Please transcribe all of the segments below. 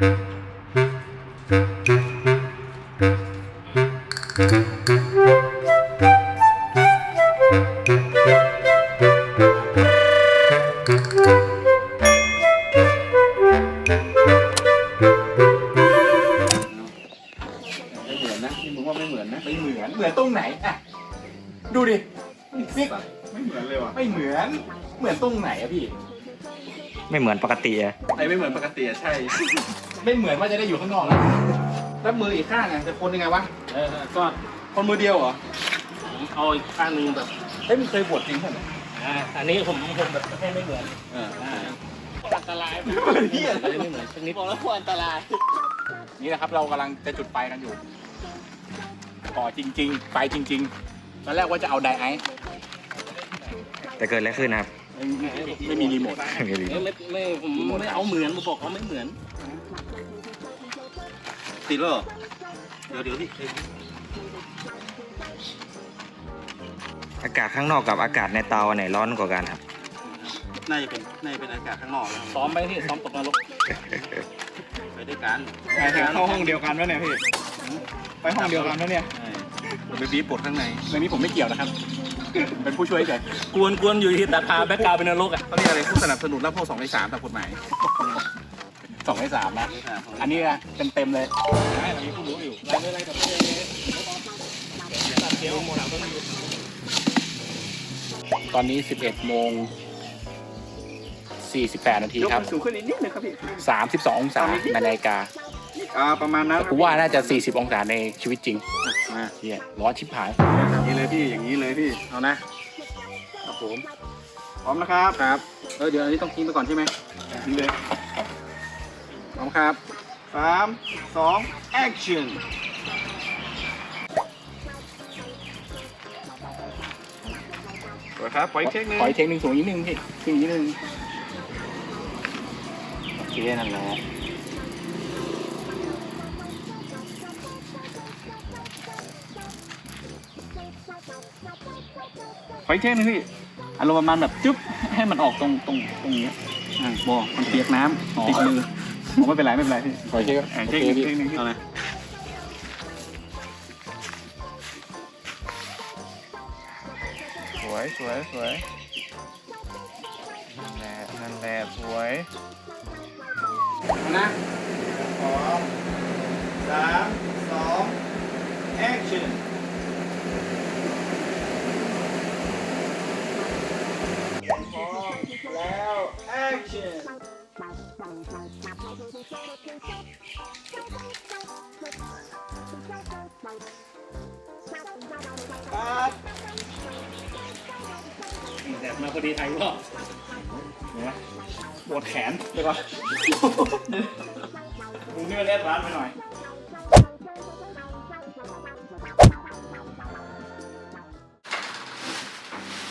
ไม่เหมือนนะนี่มึงว่าไม่เหมือนนะไม่เหมือนเหมือนตรงไหนอะดูดิฟิกไม่เหมือนเลยว่ะไม่เหมือน เหมือนตรงไหนอะพี่ ไม่เหมือนปกติอะ ไอ้ไม่เหมือนปกติอะใช่ ไม่เหมือนว่าจะได้อยู่ข้างนอกแล้วแล้วมืออีกข้างอะจะคนยังไงวะเออก็คนมือเดียวเหรอผมเอาอีกข้างหนึงแบบเฮ้ยมึงเคยบวชจริงใช่ไหมอ่าอันนี้ผมผมแบบให้ไม่เหมือนเอออ่าอันตรายเหี้ยอันนี้ไม่เหมือนสักนิดบอกแล้วว่าอันตรายนี่นะครับเรากำลังจะจุดไฟกันอยู่ก่อจริง ๆ ไฟจริงๆตอนแรกว่าจะเอาไดไอซ์แต่เกิดอะไรขึ้นนะครับ ไม่ไม่มีรีโมทไม่รู้ไม่ไม่ไม่ผมไม่เอาเหมือนผมบอกเขาไม่เหมือน ติดแล้วเหรอเดี๋ยวเดี๋ยวดิอากาศข้างนอกกับอากาศในเตาอันไหนร้อนกว่ากันครับ น่าจะเป็นน่าจะเป็นอากาศข้างนอกแล้วซ้อมไปที่ซ้อมตกนรกไปด้วยกันหมายถึงเข้าห้องเดียวกันวะเนี่ยพี่ไปห้องเดียวกันวะเนี่ยใช่ผมไปบีบปลดข้างในเรื่องนี้ผมไม่เกี่ยวนะครับ เป็นผู้ช่วยเฉยกวนกวนอยู่ที่ตาพาแบ็กกราวด์เป็นนรกอะเขาเรียกอะไรผู้สนับสนุนรับพวกสองในสามตามกฎหมายสองในสามนะอ่าอันนี้นะเต็มเต็มๆเลยใช่เรามีผู้รู้อยู่อะไรอะไรกับอะไรตัดเดียวหมดแล้วตอนนี้ 11โมง48 นาทีครับสูงขึ้นอีกนิดนึงครับพี่32องศาในนาฬิกา อ่าประมาณนั้นแต่กูว่าน่าจะ 40 องศาในชีวิตจริงมาเฮียร้อนชิบหาย อย่างนี้เลยพี่อย่างนี้เลยพี่เอานะครับผมพร้อมนะครับครับเออเดี๋ยวอันนี้ต้องทิ้งไปก่อนใช่ไหมทิ้งเลยพร้อมครับสามสอง action สวยครับปล่อยอีกเช็คหนึงขออีกเทคหนึ่งสูงนิดนึงพี่ขึ้นอีกนิดนึงโอเคนั่นแหละ ขออีกเช็คหนึงพี่อารมณ์ประมาณแบบจุ๊บให้มันออกตรงตรงตรงนี้อ่าบอกมันเปียกน้ำติดมือผมไม่เป็นไรไม่เป็นไรพี่ขออีกเทคอ่าโอเช็คเคหนึ่งพี่เช็คหนึ่งเอาเลยสวยสวยสวยนั่นแหละนั่นแหละสวยนะพร้อมสามสอง action พร้อมแล้ว action ครับแดดมาพอดีไทยก็ปวดแขนเดี๋ยวก่อนมึงนี่มันแอดวานไปหน่อย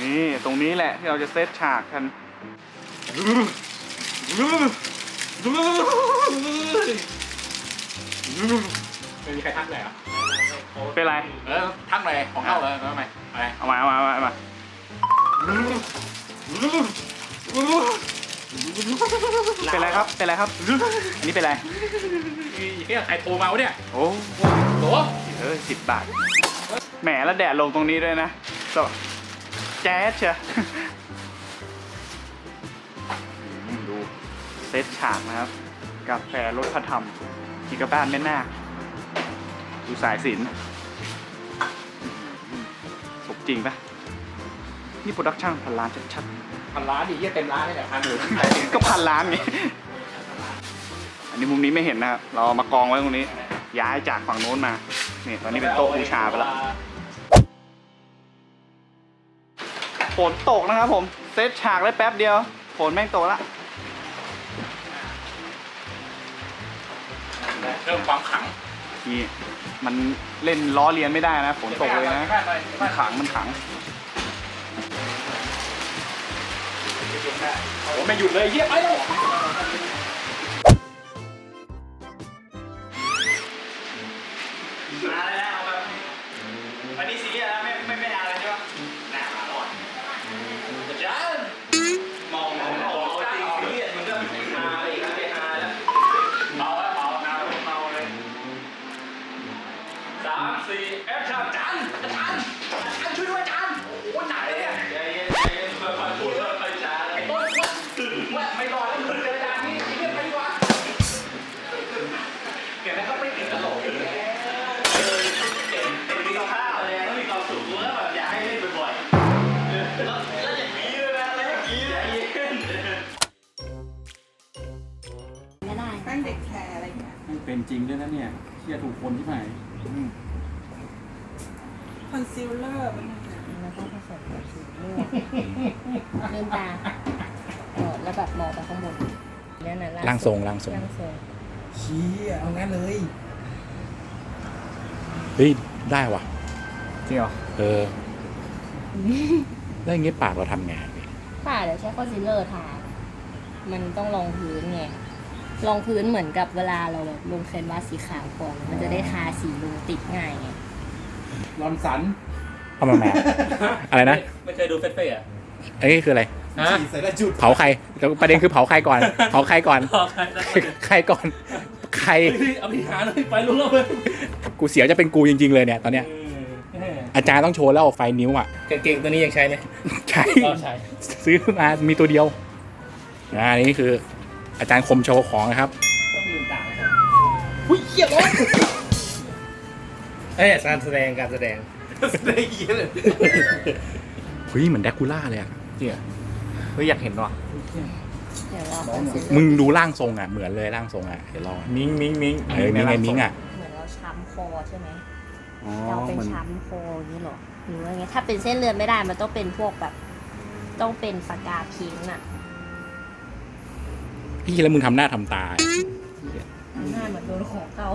นี่ ตรงนี้แหละที่เราจะเซตฉากกัน ไม่มีใครทักเลยเหรอะเป็นไร เออทักเลยของเข้าเลยทำไมอะไรเอามาเอามาเอามาเอามาเป็นไรครับ เป็นไรครับ อันนี้เป็นไรเฮียใครโทรมาวะเนี่ยโอ้โหเออสิบบาท แหมแล้วแดดลงตรงนี้ด้วยนะโซแจ๊สเชียว ซตฉากนะครับ กาแฟรสพระธรรมกินกับบ้านแม่นาคดูสายสินสมจริงปะนี่โปรดักชั่นพันล้านชัดพันล้านดิเฮียเต็มร้านเลยเนี่ยพันหนึ่งๆก็พันล้านไงอันนี้มุมนี้ไม่เห็นนะครับ เราเอามากองไว้ตรงนี้ ย้ายจากฝั่งโน้นมานี่ตอนนี้เป็นโต๊ะบูชาไปแล้วฝนตกนะครับผม เซตฉากได้แป๊บเดียวฝนแม่งตกละ เริ่มความขังนี่มันเล่นล้อเลียนไม่ได้นะฝนตกเลยนะมันขังมันขังโอ้ไม่หยุดเลยเฮียไปแล้ว เด็กแคร์อะไรอย่างเงี้ยมันเป็นจริงด้วยนะเนี่ยเชี่ยถูกคนที่ไหนคอนซีลเลอร์มันแล้วก็ผสมกับสีม่วงลืมตาเออแล้วแบบมองไปข้างบนนั่นน่ะร่างทรงร่างทรง ร่างทรงเชี่ยเอางั้นเลยเฮ้ยได้ว่ะ จริงเหรอเออแล้วอย่างงี้ปากเราทำไงป่าเดี๋ยวใช้คอนซีลเลอร์ทามันต้องรองพื้นไง รองพื้นเหมือนกับเวลาเราแบบลงแคนวาสสีขาวก่อน มันจะได้ทาสีลงติดง่ายไงรอนสันเอามาแม่อะไรนะ ไม่เคยดูเฟสเฟ่อะไอ้นี่คืออะไรฮะใส่ละจุดเผาใครแล้วประเด็นคือเผาใครก่อน เผาใครก่อนพอใครได้ใครก่อน ใครเอาไปหาเลยไปรู้แล้วเลยกูเสียวจะเป็นกูจริง ๆ เลยเนี่ยตอนเนี้ย อาจารย์ต้องโชว์แล้วไฟนิ้วอะ กางเกงตัวนี้ยังใช้ไหมใช่ ก็ใช้ซื้อมามีตัวเดียวอ่านี่คือ อาจารย์คมโชว์ของนะครับต้องลืมตานะครับอุ้ยเหี้ยรถเอ้ยการแสดงการแสดงแสดงเหี้ยเลยเฮ้ยเหมือนแดกคูล่าเลยอะเนี่ยเฮ้ยอยากเห็นว่ะเดี๋ยวเราคอนซีลเลอร์มึงดูร่างทรงอะเหมือนเลยร่างทรงอะเดี๋ยวลองมิงมิงมิงเออมิงไงมิงอะเหมือนเราช้ำคอใช่ไหมอ๋อเราเป็นมันช้ำคออย่างนี้เหรอหรือว่าไงถ้าเป็นเส้นเลือดไม่ได้มันต้องเป็นพวกแบบ ต้องเป็นปากกาพิงค์อะ พี่แล้วมึงทำหน้าทำตาหน้าเหมือนโดนของเก่า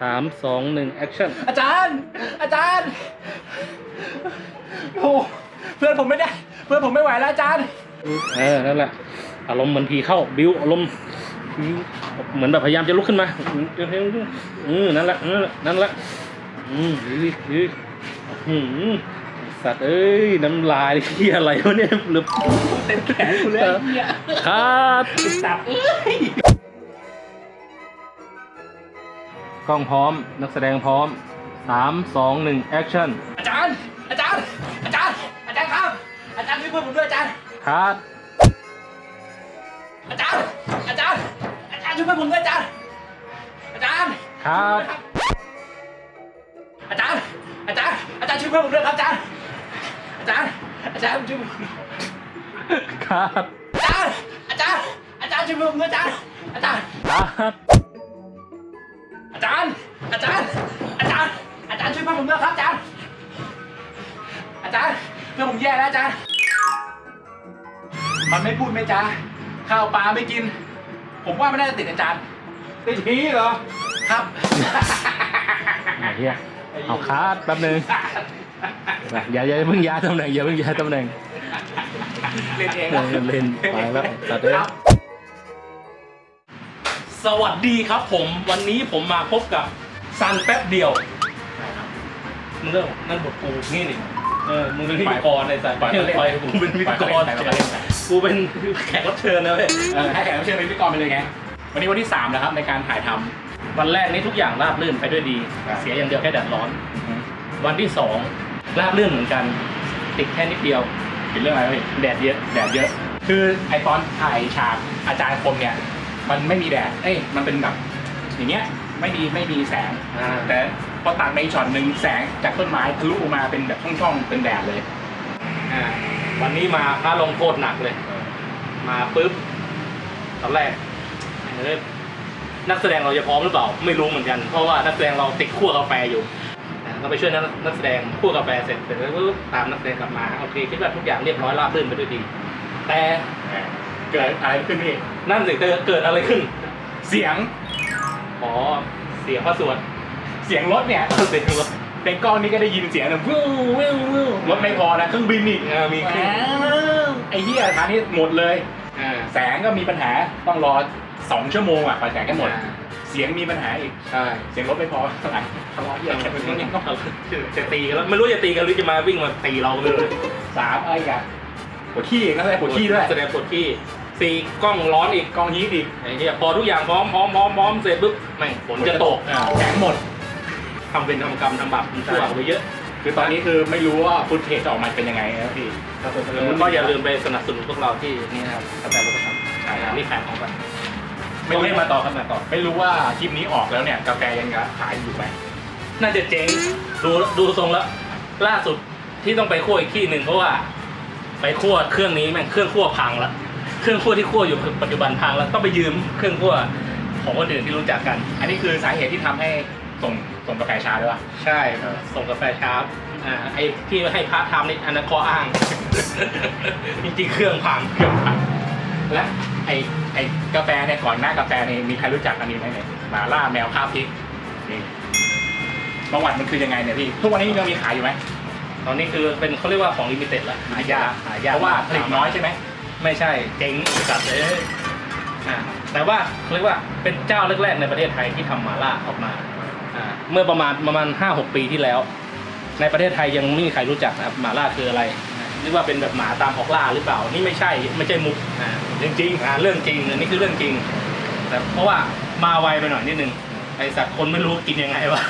สามสองหนึ่งแอคชั่นอาจารย์ อาจารย์โอ้เพื่อนผมไม่ได้ เพื่อนผมไม่ไหวแล้วอาจารย์ เออนั่นแหละอารมณ์เหมือนผีเข้าบิวอารมณ์เหมือนแบบพยายามจะลุกขึ้นมาอืมนั่นแหละนั่นแหละนั่นแหละอืมยืดยืดอืม สัตว์เอ้ยน้ำลายที่อะไรวะเนี่ยหรือเต็มแขนกูเลยครับสัตว์เอ้ยกล้องพร้อม นักแสดงพร้อมสามสองหนึ่งแอคชั่นอาจารย์ อาจารย์ อาจารย์ อาจารย์ครับ อาจารย์ช่วยเพื่อนผมด้วยอาจารย์ครับอาจารย์ อาจารย์ อาจารย์ช่วยเพื่อนผมด้วยอาจารย์ อาจารย์ครับอาจารย์ อาจารย์ อาจารย์ช่วยเพื่อนผมด้วยครับอาจารย์อา จารย์ อาจารย์ช่วยผมครับอาจารย์ อาจารย์ อาจารย์ช่วยเพื่อนผมด้วยอาจารย์ อาจารย์ ครับอาจารย์ อาจารย์ อาจารย์ อาจารย์ช่วยเพื่อนผมด้วยครับอาจารย์ อาจารย์เพื่อนผมแย่แล้วอาจารย์ มันไม่พูดไม่จาข้าวปลาไม่กิน ผมว่าไม่น่าจะติดอาจารย์ ติดผีเหรอ ครับ ไอ้เหี้ยเอาคาดแป๊บนึง อย่าอย่าเพิ่งย้ายตำแหน่งอย่าเพิ่งย้ายตำแหน่งเล่นเองเออเล่นไปแล้วตัดเลยครับสวัสดีครับผมวันนี้ผมมาพบกับซันแป๊บเดียวมึงเริ่มนั่นบทกูนี่นี่เออมึงเป็นพิธีกรในสายปล่อยเขาเล่นไปกูเป็นพิธีกรปล่อยเขาเล่นไปกูเป็นแขกรับเชิญนะเว้ยเออให้แขกรับเชิญเป็นพิธีกรไปเลยไงวันนี้วันที่สามนะครับในการถ่ายทำวันแรกนี้ทุกอย่างราบรื่นไปด้วยดีครับเสียอย่างเดียวแค่แดดร้อน วันที่สอง ราบรื่นเหมือนกัน ติดแค่นิดเดียว เป็นเรื่องอะไรพี่แดดเยอะ แดดเยอะ คือไอตอนถ่ายฉากอาจารย์คมเนี่ย มันไม่มีแดด เอ้ย มันเป็นแบบ อย่างเงี้ย ไม่มีไม่มีแสง อ่าแต่พอตัดในช็อตหนึ่งแสงจากต้นไม้ทะลุออกมาเป็นแบบช่องๆ เป็นแดดเลย อ่าวันนี้มาพระลงโทษหนักเลย มาปุ๊บตอนแรกเอ้ยนักแสดงเราจะพร้อมหรือเปล่า ไม่รู้เหมือนกัน เพราะว่านักแสดงเราติดคั่วกาแฟอยู่ อ่าก็ไปช่วยนักนักแสดงคั่วกาแฟเสร็จเสร็จแล้วปุ๊บตามนักแสดงกลับมาโอเคคิดว่าทุกอย่างเรียบร้อยราบรื่นไปด้วยดี แต่เกิดอะไรขึ้นพี่นั่นสิเกิดเกิดอะไรขึ้น เสียงอ๋อเสียงพระสวดเสียงรถเนี่ยเสียงรถในกล้องนี้ก็ได้ยินเสียงแบบวิววิววิวรถไม่พอนะเครื่องบินอีกเออมีขึ้นไอ้เหี้ยทางนี้หมดเลยอ่าแสงก็มีปัญหาต้องรอสองชั่วโมงอะกว่าแสงจะหมดอ่าเสียงมีปัญหาอีกใช่เสียงรถไม่พอเท่าไหร่ ทะเลาะเหี้ยกันเป็นเรื่องนี้จะตีกันแล้วไม่รู้จะตีกันหรือจะมาวิ่งมาตีเราเลยสามอะไรกันปวดขี้อีกนะแสดงปวดขี้ด้วยแสดงปวดขี้สี่กล้องร้อนอีกกองฮีทอีกไอ้เหี้ยพอทุกอย่างพร้อมพร้อมพร้อมพร้อมเสร็จปุ๊บแม่งฝนจะตกอ่าแสงหมด ทำเป็นทำกรรมทำบาปทำชั่วไปเยอะคือตอนนี้คือไม่รู้ว่าฟุตเทจจะออกมาเป็นยังไงนะพี่ครับผมก็อย่าลืมไปสนับสนุนพวกเราที่นี่นะครับกาแฟรถครับใช่ครับนี่ขายของกันไม่ไม่รู้ให้มาต่อครับมาต่อ ไม่รู้ว่าคลิปนี้ออกแล้วเนี่ยกาแฟยังจะขายอยู่ไหม น่าจะเจ๊งดูดูทรงแล้ว ล่าสุดที่ต้องไปคั่วอีกที่หนึ่งเพราะว่า ไปคั่วเครื่องนี้แม่งเครื่องคั่วพังละเครื่องคั่วที่คั่วอยู่ปัจจุบันพังแล้วต้องไปยืมเครื่องคั่วของคนอื่นที่รู้จักกัน อันนี้คือสาเหตุที่ทำให้ส่งส่งกาแฟช้าด้วยป่ะ ใช่ส่งกาแฟชาร์ปอ่าไอ้ที่ให้พระทำนี่อันนั้นข้ออ้าง จริงๆเครื่องพังเครื่องพังและไอไอกาแฟเนี่ยก่อนหน้ากาแฟเนี่ยมีใครรู้จักอันนี้ไหมเนี่ยหมาล่าแมวข้าวพริกนี่ ประวัติมันคือยังไงเนี่ยพี่ทุกวันนี้ยังมีขายอยู่ไหมตอนนี้คือเป็นเขาเรียกว่าของลิมิเต็ดแล้วหายากหายากเพราะว่าผลิตน้อยใช่ไหมไม่ใช่เจ๊งจัดเลยอ่าแต่ว่าเขาเรียกว่าเป็นเจ้าแรกๆในประเทศไทยที่ทำหมาล่าออกมาอ่าเมื่อประมาณประมาณห้าหกปีที่แล้ว ในประเทศไทยยังไม่มีใครรู้จักนะครับหมาล่าคืออะไรนึกว่าเป็นแบบหมาตามออกล่าหรือเปล่านี่ไม่ใช่ไม่ใช่มุกอ่าเรื่องจริงอ่าเรื่องจริงอันนี้คือเรื่องจริงแต่เพราะว่ามาไวไปหน่อยนิดนึง ไอสัตว์คนไม่รู้กินยังไงวะ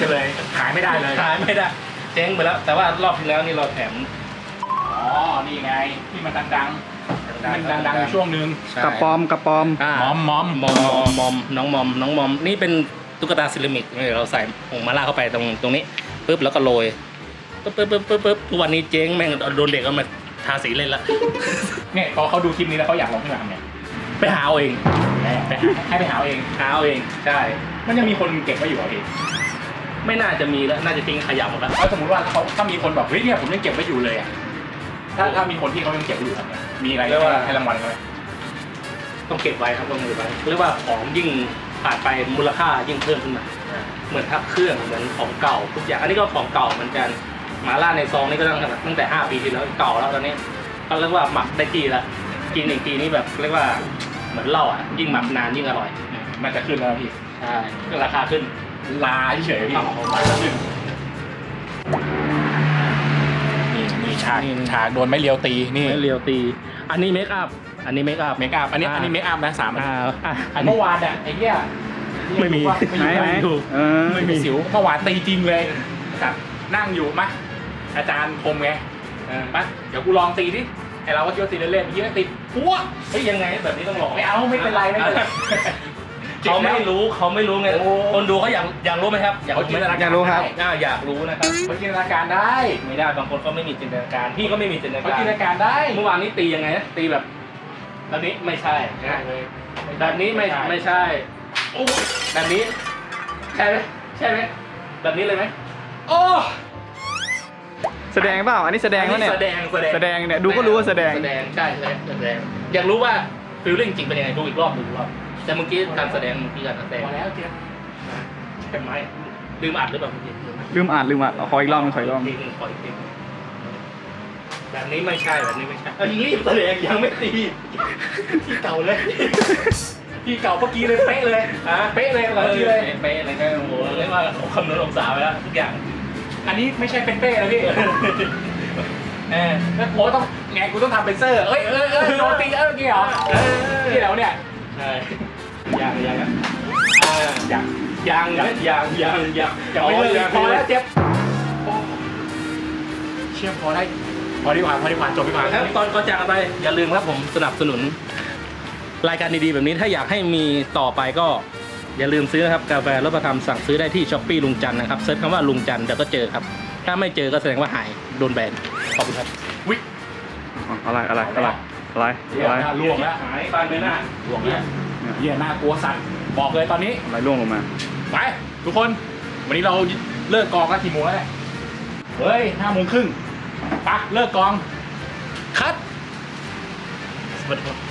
ก็เลยขายไม่ได้เลย ขายไม่ได้ เจ๊งไปแล้ว แต่ว่ารอบที่แล้วนี่เราแถม อ๋อ นี่ไงที่มันดังๆมันดังๆอยู่ช่วงนึงกระปอมกระปอมอ่ามอมมอมมอมมอมน้องมอมน้องมอมนี่เป็นตุ๊กตาเซรามิกนี่เราใส่ผงมาล่าเข้าไปตรงตรงนี้ปุ๊บแล้วก็โรยปุ๊บปุ๊บปุ๊บปุ๊บปุ๊บทุกวันนี้เจ๊งแม่งโดนเด็กเอามาทาสีเล่นละ เนี่ยพอเขาดูคลิปนี้แล้วเขาอยากลองขึ้นมาทำเนี่ย ไปหาเอาเองไปหาให้ไปหาเอาเองหาเอาเองใช่ มันยังมีคนเก็บไว้อยู่เหรอพี่ไม่น่าจะมีแล้วน่าจะทิ้งขยะหมดแล้วถ้าสมมติว่าเขาถ้ามีคนบอกเฮ้ยเนี่ยผมยังเก็บไว้อยู่เลยอะถ้าถ้ามีคนที่เขายังเก็บไว้อยู่ทำไงมีอะไรให้รางวัลเขาไหมต้องเก็บไว้ครับต้องเก็บไว้เรียกว่าของยิ่งผ่านไปมูลค่ายิ่งเพิ่มขึ้นมา เหมือนทับเครื่องเหมือนของเก่าทุกอย่างอันนี้ก็ของเก่าเหมือนกันหมาล่าในซองนี่ก็ตั้งแต่ตั้งแต่ 5 ปีที่แล้วเก่าแล้วตอนนี้ก็เรียกว่าหมักได้ทีละกินอีกทีนี่แบบเรียกว่าเห มือนเหล้าอะยิ่งหมักนานยิ่งอร่อยมันจะขึ้นแล้วพี่ใช่ก็ราคาขึ้นลาเฉยๆพี่อ๋อมันจะขึ้นนี่นี่ฉากนี่ฉากโดนไม่เลียวตีนี่ไม่เรียวตี อันนี้เมคอัพอันนี้เมคอัพเมคอัพอันนี้อ่าอันนี้เมคอัพนะสามอันอ่าอะอันเมื่อวานอะไอ้เหี้ยไม่มีไม่ไหนอยู่ไหนไม่ถูกเออไม่มีสิวเมื่อวานตีจริงเลยครับนั่งอยู่มาอาจารย์คมไงเออมาเดี๋ยวกูลองตีดิไอเราก็คิดว่าตีเล่นๆเมื่อกี้ไม่ติดพัวเฮ้ยยังไงแบบนี้ต้องลองไม่เอาไม่เป็นไรไม่เป็นไรเขาไม่รู้เขาไม่รู้ไงโอ้คนดูเขาอยากอยากรู้ไหมครับ อยากเขารู้จินไหมตนาอยากรู้ครับอ่าอยากรู้นะครับเขาจินตนาการได้ไม่ได้บางคนเขาไม่มีจินตนาการพี่ก็ไม่มีจินตนาเขาการจินตนาการได้เมื่อวานนี้ตียังไงนะตีแบบแบบนี้ไม่ใช่เลยแบบนี้ไม่ไม่ใช่โอ้แบบนี้ใช่ไหมใช่ไหมแบบนี้เลยไหมโอ้ แสดงเปล่าอันนี้แสดงวะเนี่ย แสดงแสดงแสดงเนี่ยดูก็รู้ว่าแสดง แสดงใช่แสดงแสดง อยากรู้ว่าฟิลลิ่งจริงเป็นยังไงดูอีกรอบดูอีกรอบแต่เมื่อกี้การแสดงเมื่อกี้การแสดงพอแล้วเจี๊ยบใช่ไหมลืมอัดหรือเปล่าเมื่อกี้ลืมอ่านลืมอ่านเอาขออีกรอบหนึงขออีกรอบหทีนึงหนึงขออีกทีหนึ่งแบบนี้ไม่ใช่แบบนี้ไม่ใช่อันนี้แสดงยังไม่ตีที่เก่าเลย ที่เก่าเมื่อกี้เลยเป๊ะเลยอะเป๊ะเลยเมื่อกี้เลย เป๊ะเลยก็โอ้โหเรียกว่าเขาคำนวณองศาไว้แล้วทุกอย่าง อันนี้ไม่ใช่เป็นเป้นะพี่เออแล้วผมก็ต้องไงกูต้องทำเป็นเซอร์เอ้ยเอ้ยเอ้ยโดนตีเอ้ยกี่เหรอเออที่แล้วเนี่ยใช่ยังยังนะอ่าอย่างยังนะยังยังยังยังไม่เลิกยังพอแล้วเจ็บเชื่อมพอได้พอดีกว่าพอดีกว่าจบดีกว่าครับตอนก่อนจากกันไปอย่าลืมครับผมสนับสนุน รายการดีๆแบบนี้ถ้าอยากให้มีต่อไปก็ อย่าลืมซื้อนะครับกาแฟรสประทำสั่งซื้อได้ที่ช้อปปี้ลุงจันทร์นะครับเซิร์ชคำว่าลุงจันทร์เดี๋ยวก็เจอครับ ถ้าไม่เจอก็แสดงว่าหายโดนแบนขอบคุณครับวิอ๋ออะไรอะไรอะไรอะไรเดี๋ยวอะไรนะล่วงแล้วหายบานไปหน้าล่วงแล้วเหี้ยน่ากลัวสั่นบอกเลยตอนนี้อะไรร่วงลงมาไปทุกคน วันนี้เราเลิกกองกันกี่โมงแล้วเนี่ยเฮ้ยห้าโมงครึ่งปะเลิกกองคัดสวัสดีครับ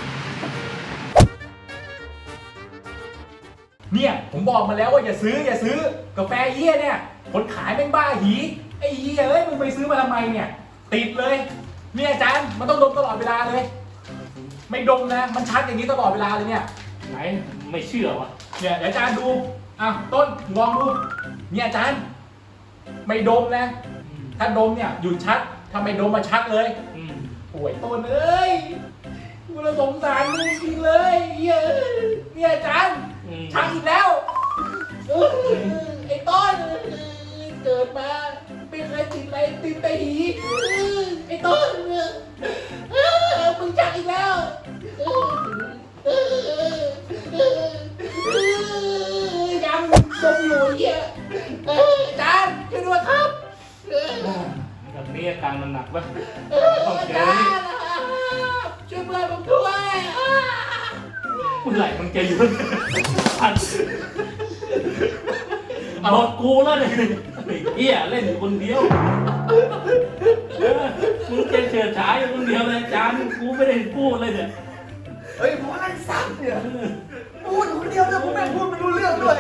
เนี่ยผมบอกมาแล้วว่าอย่าซื้ออย่าซื้อกาแฟเยี่ยเนี่ยคนขายแม่งบ้าหีไอ้เหี้ยเอ้ยมึงไปซื้อมาทำไมเนี่ยติดเลยเนี่ยอาจารย์มันต้องดมตลอดเวลาเลย ไม่ดมนะ มันชัดอย่างนี้ตลอดเวลาเลยเนี่ยไหนไม่เชื่อวะเนี่ยเดี๋ยวอาจารย์ดูอะต้นลองดูเนี่ยอาจารย์ ไม่ดมนะ ถ้าดมเนี่ยหยุดชัดถ้าไม่ดมมาชัดเลยอืมป่วยต้นเอ้ยกูละสงสารมึงจริงเลยเหี้ยเนี่ยอาจารย์อืม ชักอีกแล้วเออไอ้ต้นเกิดมาไม่เคยติดอะไรติดแต่หีเออไอ้ต้นเออมึงชักอีกแล้วออเออเออเออยังดมอยู่เหี้ยเอออาจารย์ช่วยด้วยครับเออแบบนี้อาการมันหนักปะเอออาจารย์ช่วยเพื่อนผมด้วย มื่อไหร่มึงจะหยุดอันอดกูแล้วเนี่ยไอ้เหี้ยเล่นอยู่คนเดียวเออมึงจะเฉิดฉายอยู่คนเดียวเลยจานกูไม่ได้พูดเลยเนี่ยเฮ้ยผมกำลังซักเนี่ยพูดคนเดียวแต่ผมไม่พูดไม่รู้เรื่องด้วย